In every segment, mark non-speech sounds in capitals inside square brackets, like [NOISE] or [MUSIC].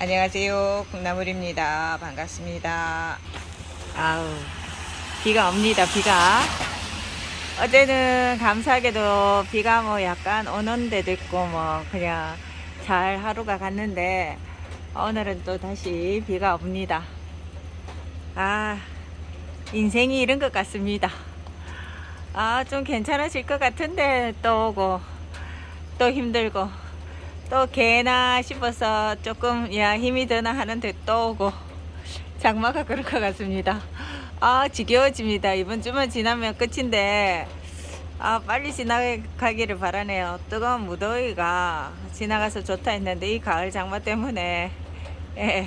안녕하세요. 콩나물입니다. 반갑습니다. 아우, 비가 옵니다. 비가. 어제는 감사하게도 비가 뭐 약간 오는 데도 있고 뭐 그냥 잘 하루가 갔는데 오늘은 또 다시 비가 옵니다. 아, 인생이 이런 것 같습니다. 아, 좀 괜찮아질 것 같은데 또 오고 또 힘들고 또 개나 싶어서 조금 야 힘이 드나 하는데 또 오고 장마가 그럴 것 같습니다. 아 지겨워집니다. 이번 주만 지나면 끝인데 아 빨리 지나가기를 바라네요. 뜨거운 무더위가 지나가서 좋다 했는데 이 가을 장마 때문에 예.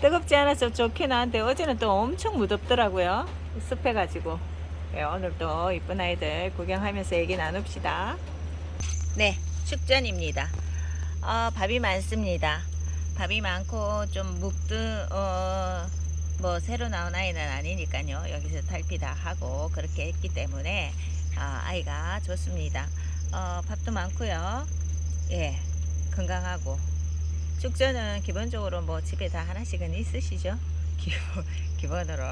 뜨겁지 않아서 좋긴 한데 어제는 또 엄청 무덥더라고요. 습해가지고 예, 오늘 또 이쁜 아이들 구경하면서 얘기 나눕시다. 네, 축전입니다. 어, 밥이 많습니다. 밥이 많고 좀 묵드 어, 뭐 새로 나온 아이는 아니니까요. 여기서 탈피 다 하고 그렇게 했기 때문에 아, 아이가 좋습니다. 어, 밥도 많고요. 예, 건강하고 축전은 기본적으로 뭐 집에 다 하나씩은 있으시죠? [LAUGHS] 기본, 기본으로.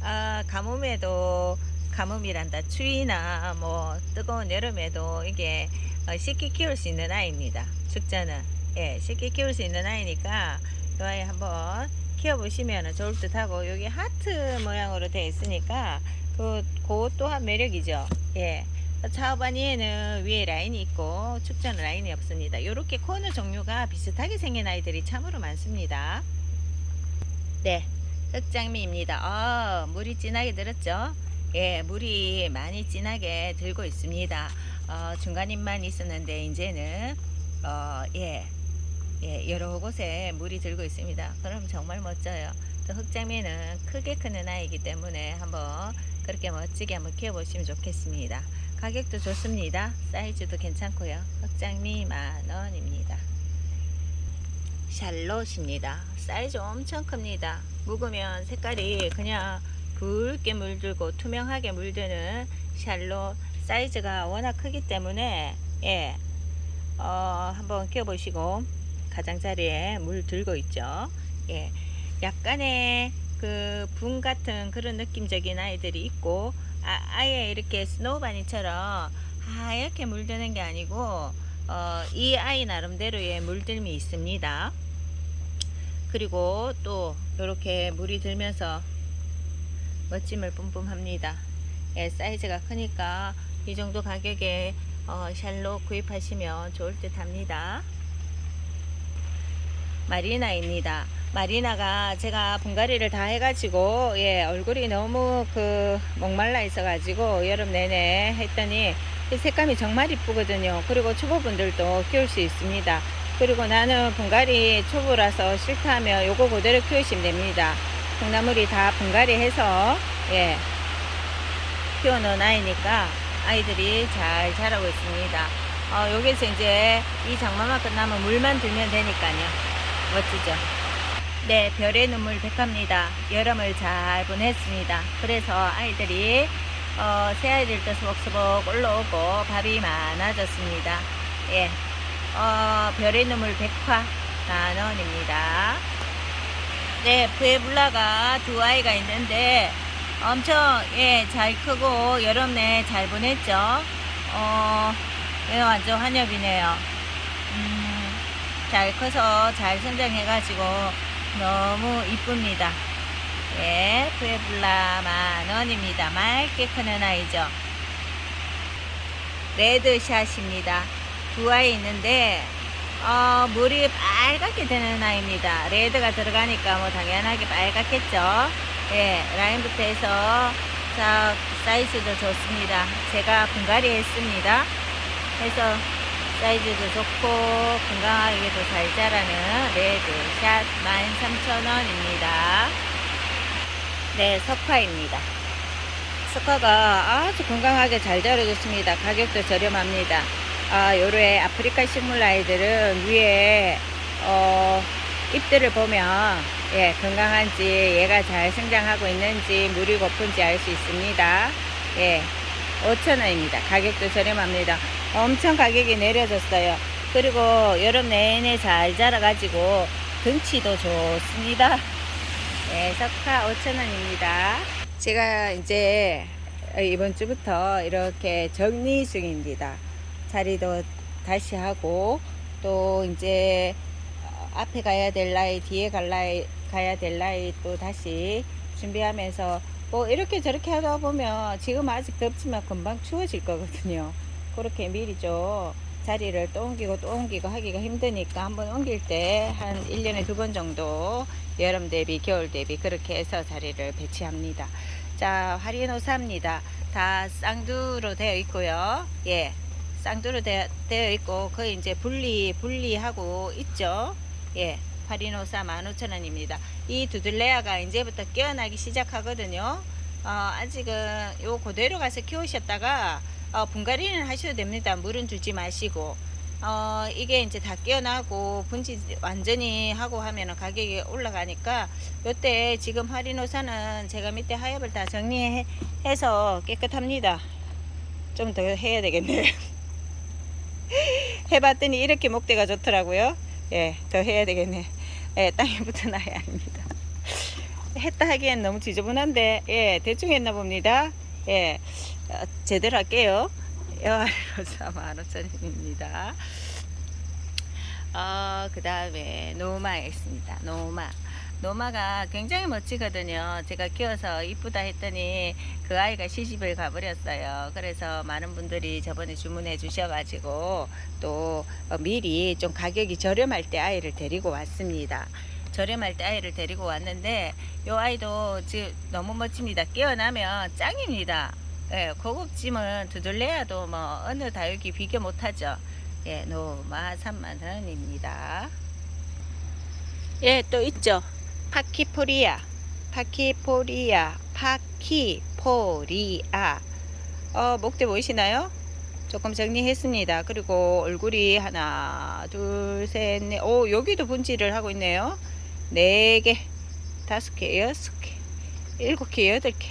아, [LAUGHS] 가뭄에도 가뭄이란다. 추위나 뭐 뜨거운 여름에도 이게 어, 쉽게 키울 수 있는 아이입니다. 축전은. 예, 쉽게 키울 수 있는 아이니까 이 아이 한번 키워보시면 좋을 듯 하고 여기 하트 모양으로 되어 있으니까 그, 그것 또한 매력이죠. 예. 차오바니에는 위에 라인이 있고 축전은 라인이 없습니다. 이렇게 코너 종류가 비슷하게 생긴 아이들이 참으로 많습니다. 네, 흑장미입니다. 아, 물이 진하게 들었죠? 예, 물이 많이 진하게 들고 있습니다. 어, 중간입만 있었는데 이제는 어, 예, 예, 여러 곳에 물이 들고 있습니다. 그럼 정말 멋져요. 또 흑장미는 크게 크는 아이이기 때문에 한번 그렇게 멋지게 한번 키워보시면 좋겠습니다. 가격도 좋습니다. 사이즈도 괜찮고요. 흑장미 만 원입니다. 샬롯입니다. 사이즈 엄청 큽니다. 묵으면 색깔이 그냥 붉게 물들고 투명하게 물드는 샬롯 사이즈가 워낙 크기 때문에 예, 어, 한번 끼워보시고 가장자리에 물 들고 있죠. 예, 약간의 그 분 같은 그런 느낌적인 아이들이 있고 아, 아예 이렇게 스노우 바니처럼 하얗게 물드는 게 아니고 어, 이 아이 나름대로의 물들미 있습니다. 그리고 또 이렇게 물이 들면서 멋짐을 뿜뿜합니다. 예, 사이즈가 크니까 이 정도 가격에 어, 샬롯 구입하시면 좋을 듯 합니다. 마리나입니다. 마리나가 제가 분갈이를 다 해가지고 예 얼굴이 너무 그 목말라 있어가지고 여름 내내 했더니 이 색감이 정말 이쁘거든요. 그리고 초보분들도 키울 수 있습니다. 그리고 나는 분갈이 초보라서 싫다면 요거 그대로 키우시면 됩니다. 콩나물이 다 분갈이 해서 예 키워놓은 아이니까 아이들이 잘 자라고 있습니다. 어, 여기서 이제 이 장마만 끝나면 물만 들면 되니까요. 멋지죠? 네, 별의 눈물 백합니다. 여름을 잘 보냈습니다. 그래서 아이들이 어, 새 아이들도 수복수복 올라오고 밥이 많아졌습니다. 예, 어, 별의 눈물 백화 만 원입니다. 네, 부에블라가 두 아이가 있는데 엄청 예, 잘 크고 여름 내잘 보냈죠. 어, 예, 완전 환엽이네요. 음, 잘 커서 잘 성장해가지고 너무 이쁩니다. 예, 부에블라 만 원입니다. 맑게 크는 아이죠. 레드샷입니다. 두 아이 있는데 어, 물이 빨갛게 되는 아이입니다. 레드가 들어가니까 뭐 당연하게 빨갛겠죠. 예, 라인부터 해서 자 사이즈도 좋습니다. 제가 분갈이 했습니다. 해서 사이즈도 좋고 건강하게도 잘 자라는 레드샷 13,000원입니다. 네, 석화입니다. 석화가 아주 건강하게 잘 자라줬습니다. 가격도 저렴합니다. 아, 요래 아프리카 식물 아이들은 위에 어, 잎들을 보면 예, 건강한지 얘가 잘 성장하고 있는지 물이 고픈지 알 수 있습니다. 예, 5,000원입니다. 가격도 저렴합니다. 엄청 가격이 내려졌어요. 그리고 여름 내내 잘 자라가지고 등치도 좋습니다. 네, 석화 5,000원입니다. 제가 이제 이번 주부터 이렇게 정리 중입니다. 자리도 다시 하고 또 이제 어, 앞에 가야 될 나이, 뒤에 갈 나이, 가야 될 나이 또 다시 준비하면서 뭐 이렇게 저렇게 하다 보면 지금 아직 덥지만 금방 추워질 거거든요. 그렇게 미리 좀 자리를 또 옮기고 또 옮기고 하기가 힘드니까 한번 옮길 때 한 1년에 두 번 정도 여름 대비 겨울 대비 그렇게 해서 자리를 배치합니다. 자, 화리노사입니다. 다 쌍두로 되어 있고요. 예. 쌍두로 되어, 되어 있고 거의 이제 분리 분리하고 있죠. 예. 파리노사 15,000원입니다. 이 두들레아가 이제부터 깨어나기 시작하거든요. 어, 아직은 요 그대로 가서 키우셨다가 어, 분갈이는 하셔도 됩니다. 물은 주지 마시고. 어, 이게 이제 다 깨어나고 분지 완전히 하고 하면은 가격이 올라가니까 요때 지금 하리노사는 제가 밑에 하엽을 다 정리해서 깨끗합니다. 좀 더 해야 되겠네요. [LAUGHS] 해봤더니 이렇게 목대가 좋더라고요. 예, 더 해야 되겠네. 예, 땅에 붙어놔야 합니다. 했다 하기엔 너무 지저분한데, 예, 대충 했나 봅니다. 예, 어, 제대로 할게요. 여하로사 15,000원입니다. 어, 그 다음에 노마 있습니다. 노마. 노마가 굉장히 멋지거든요. 제가 키워서 이쁘다 했더니 그 아이가 시집을 가버렸어요. 그래서 많은 분들이 저번에 주문해 주셔가지고 또 어, 미리 좀 가격이 저렴할 때 아이를 데리고 왔습니다. 저렴할 때 아이를 데리고 왔는데 이 아이도 지금 너무 멋집니다. 깨어나면 짱입니다. 예, 고급짐은 두들레야도 뭐 어느 다육이 비교 못하죠. 예, 노마 3만 원입니다. 예, 또 있죠. 파키포리아, 파키포리아, 파키포리아. 어, 목대 보이시나요? 조금 정리했습니다. 그리고 얼굴이 하나, 둘, 셋, 넷. 오, 여기도 분지를 하고 있네요. 네 개, 다섯 개, 여섯 개, 일곱 개, 여덟 개.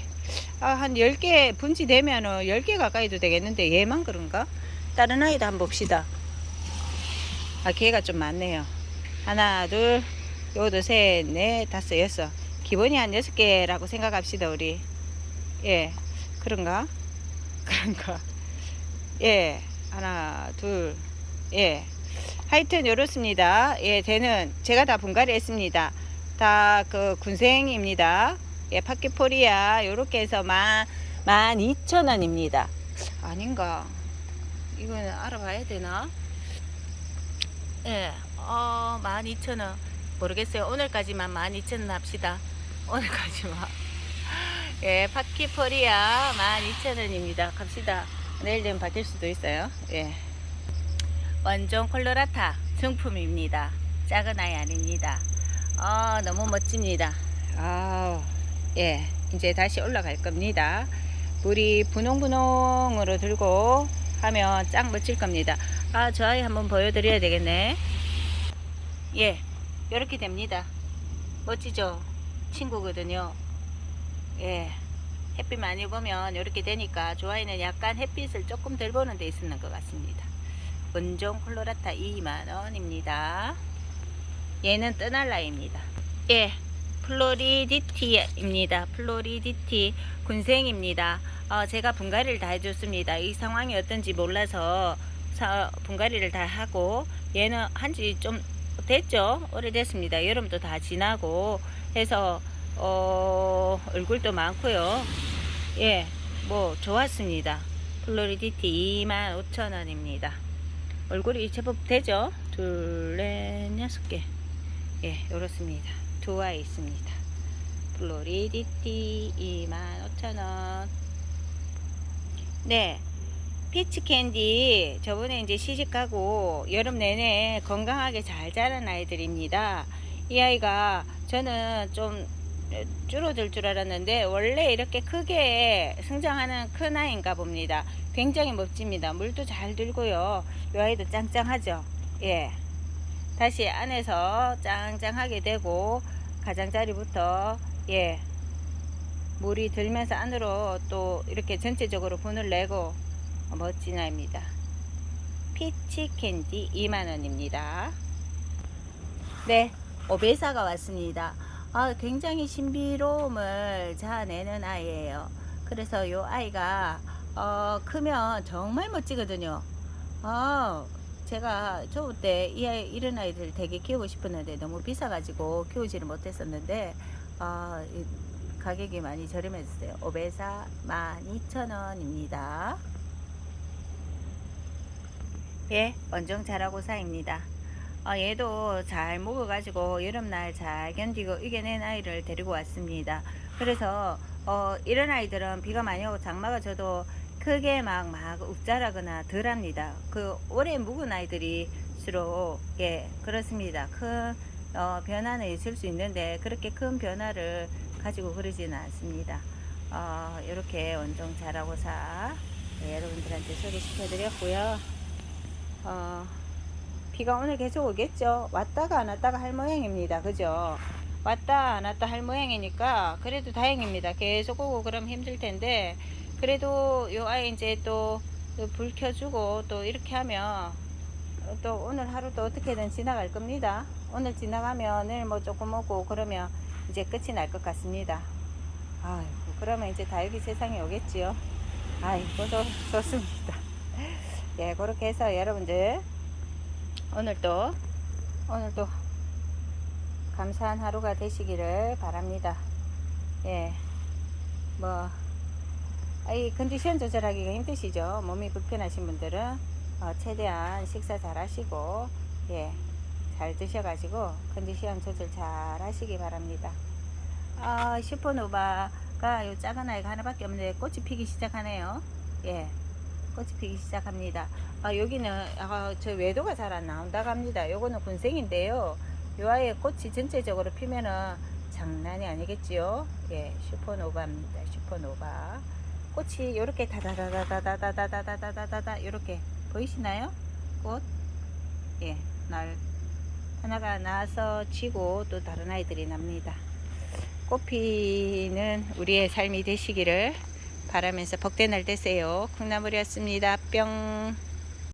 아, 한 10개 분지 되면은 10개 가까이도 되겠는데 얘만 그런가? 다른 아이도 한번 봅시다. 아, 개가 좀 많네요. 하나, 둘, 요도 셋, 넷, 다섯, 여섯. 기본이 한 여섯 개라고 생각합시다, 우리. 예, 그런가? [LAUGHS] 그런가? 예, 하나, 둘, 예. 하여튼 요렇습니다. 예, 대는 제가 다 분갈이 했습니다. 다 그 군생입니다. 예, 파키포리아 요렇게 해서 만, 만 이천 원입니다. 아닌가? 이거는 알아봐야 되나? 예, 어, 만 이천 원. 모르겠어요. 오늘까지만 만 이천 원 합시다. 오늘까지만. [LAUGHS] 예, 파키포리아 만 이천 원입니다. 갑시다. 내일 되면 바뀔 수도 있어요. 예. 원종 콜로라타 정품입니다. 작은 아이 아닙니다. 아, 너무 멋집니다. 아, 예, 이제 다시 올라갈 겁니다. 물이 분홍분홍으로 들고 하면 짱 멋질 겁니다. 아, 저 아이 한번 보여드려야 되겠네. 예, 이렇게 됩니다. 멋지죠? 친구거든요. 예, 햇빛 많이 보면 이렇게 되니까 좋아이는 약간 햇빛을 조금 덜 보는 데 있는 것 같습니다. 원종 콜로라타 2만원입니다. 얘는 뜨날라입니다. 예, 플로리디티입니다. 플로리디티 군생입니다. 어, 제가 분갈이를 다 해줬습니다. 이 상황이 어떤지 몰라서 사, 분갈이를 다 하고 얘는 한지 좀 됐죠? 오래됐습니다. 여름도 다 지나고 해서 어, 얼굴도 많고요. 예, 뭐 좋았습니다. 플로리디티 25,000원입니다. 얼굴이 제법 되죠? 둘, 넷, 여섯 개. 예, 요렇습니다. 두 아이 있습니다. 플로리디티 25,000원. 네. 피치 캔디 저번에 이제 시집 가고 여름 내내 건강하게 잘 자란 아이들입니다. 이 아이가 저는 좀 줄어들 줄 알았는데 원래 이렇게 크게 성장하는 큰 아이인가 봅니다. 굉장히 멋집니다. 물도 잘 들고요. 이 아이도 짱짱하죠. 예. 다시 안에서 짱짱하게 되고 가장자리부터 예 물이 들면서 안으로 또 이렇게 전체적으로 분을 내고 멋진 아이입니다. 피치 캔디 2만원입니다. 네, 오베사가 왔습니다. 아, 굉장히 신비로움을 자아내는 아이예요. 그래서 이 아이가 어, 크면 정말 멋지거든요. 아, 제가 좋을 때 이 아이, 이런 아이들 되게 키우고 싶었는데 너무 비싸가지고 키우지를 못했었는데 아, 이 가격이 많이 저렴해졌어요. 오베사 12,000원입니다. 예, 원종 자라고사입니다. 어, 얘도 잘 먹어가지고 여름날 잘 견디고 이겨낸 아이를 데리고 왔습니다. 그래서 어, 이런 아이들은 비가 많이 오고 장마가 져도 크게 막, 막 욱자라거나 덜 합니다. 그 오래 묵은 아이들이수록, 예, 그렇습니다. 큰, 어, 변화는 있을 수 있는데, 그렇게 큰 변화를 가지고 그러지는 않습니다. 어, 이렇게 원종 자라고사, 예, 여러분들한테 소개시켜 드렸고요. 어, 비가 오늘 계속 오겠죠. 왔다가 안 왔다가 할 모양입니다. 그죠? 왔다 안 왔다 할 모양이니까 그래도 다행입니다. 계속 오고 그럼 힘들 텐데 그래도 요 아이 이제 또 불 켜주고 또 이렇게 하면 또 오늘 하루 또 어떻게든 지나갈 겁니다. 오늘 지나가면 내일 뭐 조금 오고 그러면 이제 끝이 날 것 같습니다. 아이고 그러면 이제 다육이 세상에 오겠지요. 아이고 좋, 좋습니다. 예 그렇게 해서 여러분들 오늘도 오늘도 감사한 하루가 되시기를 바랍니다. 예, 뭐, 이 컨디션 조절하기가 힘드시죠? 몸이 불편하신 분들은 어, 최대한 식사 잘 하시고, 예, 잘 드셔가지고 컨디션 조절 잘 하시기 바랍니다. 아, 슈퍼노바가 요 작은 아이가 하나밖에 없는데 꽃이 피기 시작하네요. 예. 꽃이 피기 시작합니다. 아, 여기는 아, 저 외도가 잘 안 나온다고 합니다. 요거는 군생인데요. 요 아이의 꽃이 전체적으로 피면은 장난이 아니겠지요. 예, 슈퍼노바입니다. 슈퍼노바. 꽃이 이렇게 다다다다다다다다다다다다 이렇게 보이시나요? 꽃. 예, 날 하나가 나서 지고 또 다른 아이들이 납니다. 꽃피는 우리의 삶이 되시기를 바라면서 복된 날 되세요. 콩나물이었습니다. 뿅.